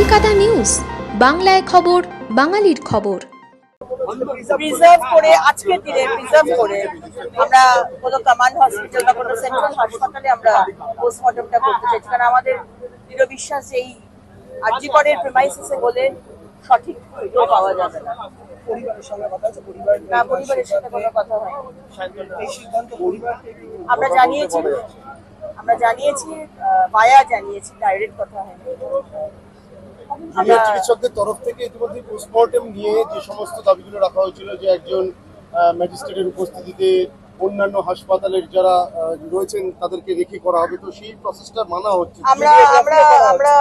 News বাংলায় খবর বাঙালির খবর। প্রিজার্ভ করে আজকের দিনে প্রিজার্ভ করে আমরা কোনো কমান্ড হসপিটাল বা কোনো সেন্ট্রাল হাসপাতালে আমরা পোস্টমর্টমটা করতে চাইছি কারণ আমাদের দৃঢ় বিশ্বাস এই আর্যিকরের প্রেমাইসিসে বলে সঠিক পাওয়া যাবে না। পরিবারের সঙ্গে কথা আছে পরিবারের না পরিবারের সাথে কোনো কথা হয় এই সিদ্ধান্ত পরিবার থেকে আমরা জানিয়েছি আমরা জানিয়েছি বায়া জানিয়েছি ডাইরেক্ট কথা হয়নি। জুনিয়র আমরা- চিকিৎসকদের তরফ থেকে ইতিমধ্যে পোস্টমর্টেম নিয়ে যে সমস্ত দাবিগুলো রাখা হয়েছিল যে একজন ম্যাজিস্ট্রেটের উপস্থিতিতে অন্যান্য হাসপাতালের যারা রয়েছেন তাদেরকে রেখে করা হবে। তো সেই প্রসেসটা মানা হচ্ছে। আমরা আমরা আমরা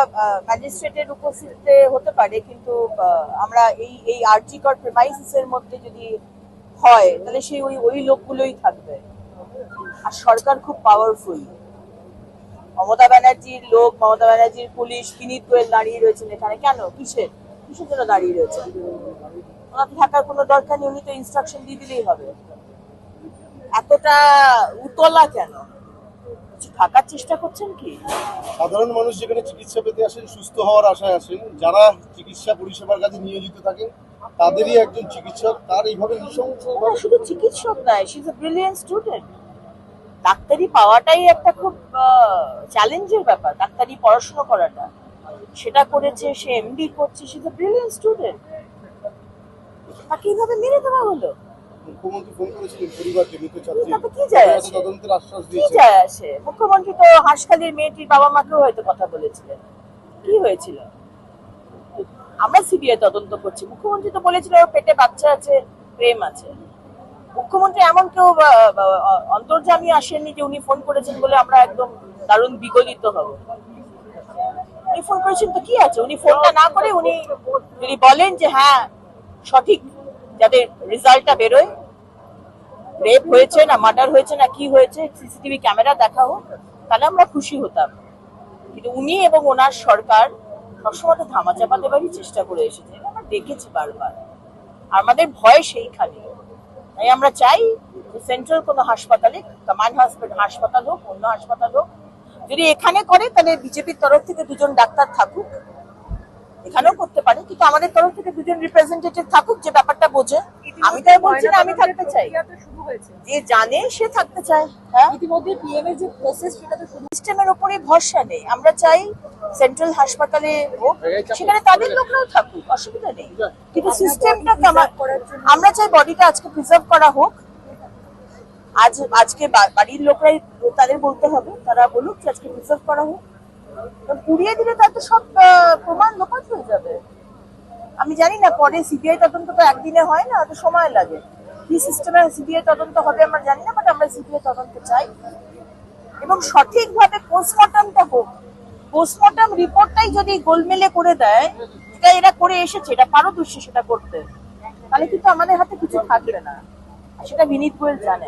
ম্যাজিস্ট্রেটের উপস্থিতিতে হতে পারে কিন্তু আমরা এই এই আর্জিকর প্রেমাইসিসের মধ্যে যদি হয় তাহলে সেই ওই ওই লোকগুলোই থাকবে। আর সরকার খুব পাওয়ারফুল মমতা ব্যানার্জির লোক মমতা ব্যানার্জির পুলিশ বিনীত গোয়েল দাঁড়িয়ে রয়েছেন এখানে। কেন? কিসের? কিসের জন্য দাঁড়িয়ে রয়েছেন? ওনার থাকার কোনো দরকার নেই উনি তো ইনস্ট্রাকশন দিয়ে দিলেই হবে। এতটা উতলা কেন? কিছু থাকার চেষ্টা করছেন কি? সাধারণ মানুষ যেখানে চিকিৎসা পেতে আসেন সুস্থ হওয়ার আশায় আসেন যারা চিকিৎসা পরিষেবার কাজে নিয়োজিত থাকেন তাদেরই একজন চিকিৎসক তার এইভাবে শুধু চিকিৎসক নয় she is a brilliant student ডাক্তারি পাওয়াটাই একটা খুব চ্যালেঞ্জের ব্যাপার ডাক্তারি পড়াশোনা করাটা। সেটা করেছে সে এমডি করছে সে ব্রিলিয়েন্ট স্টুডেন্ট তাকে এইভাবে মেরে দেওয়া হলো। মুখ্যমন্ত্রী ফোন করেছিলেন পরিবারকে মৃত ছাত্রী তাতে কি যায় আসে? তদন্তের আশ্বাস কি যায় আসে? মুখ্যমন্ত্রী তো হাঁসখালির মেয়েটির বাবা মাকেও হয়তো কথা বলেছিলেন। কি হয়েছিল? আমরা সিবিআই তদন্ত করছি। মুখ্যমন্ত্রী তো বলেছিল পেটে বাচ্চা আছে প্রেম আছে। মুখ্যমন্ত্রী এমন কেউ অন্তর্জামী আসেননি যে উনি ফোন করেছেন বলে আমরা একদম দারুণ বিগলিত হব। উনি ফোন করেছেন তো কি আছে? উনি ফোনটা না করে উনি যদি বলেন যে হ্যাঁ সঠিক যাদের রেজাল্টটা বেরোয়। রেপ হয়েছে না মার্ডার হয়েছে না কি হয়েছে, সিসিটিভি ক্যামেরা দেখা হোক, তাহলে আমরা খুশি হতাম। কিন্তু উনি এবং ওনার সরকার সবসময় তো ধামাচাপা দেবারই চেষ্টা করে এসেছে। আমরা দেখেছি বারবার। আমাদের ভয় সেইখানে তাই আমরা চাই যে সেন্ট্রাল কোনো হাসপাতালে, কমান্ড হাসপাতাল হাসপাতাল হোক, অন্য হাসপাতাল হোক, যদি এখানে করে, তাহলে বিজেপির তরফ থেকে দুজন ডাক্তার থাকুক। এখানেও করতে পারে, কিন্তু আমাদের তরফ থেকে দুজন রিপ্রেজেন্টেটিভ থাকুক, যে ব্যাপারটা বোঝে। আমি তাই বলছি না আমি থাকতে চাই। যে জানে সে থাকতে চায় হ্যাঁ? ইতিমধ্যে পিএম এর যে প্রসেস সেটা তো সিস্টেমের উপরে ভরসা নেই। আমরা চাই সেন্ট্রাল হাসপাতালে হোক সেখানে তাদের লোকরাও থাকুক অসুবিধা নেই। কিন্তু সিস্টেমটা আমরা চাই বডিটা আজকে প্রিজার্ভ করা হোক। আজ আজকে বাড়ির লোকরাই তাদের বলতে হবে তারা বলুক যে আজকে প্রিজার্ভ করা হোক। পুড়িয়ে দিলে তার তো সব প্রমাণ লোপাট হয়ে যাবে। আমি জানি না, পরে সিবিআই তদন্ত তো একদিনে হয় না তো সময় লাগে। কি সিস্টেমে সিবিআই তদন্ত হবে আমরা জানি না বাট আমরা সিবিআই তদন্ত চাই। এবং সঠিকভাবে পোস্টমর্টমটা হোক পোস্টমর্টম রিপোর্টটাই যদি গোলমেলে করে দেয় এটা এরা করে এসেছে, এটা পারদর্শী সেটা করতে, তাহলে কিন্তু আমাদের হাতে কিছু থাকবে না। সেটা বিনীত গোয়েল জানে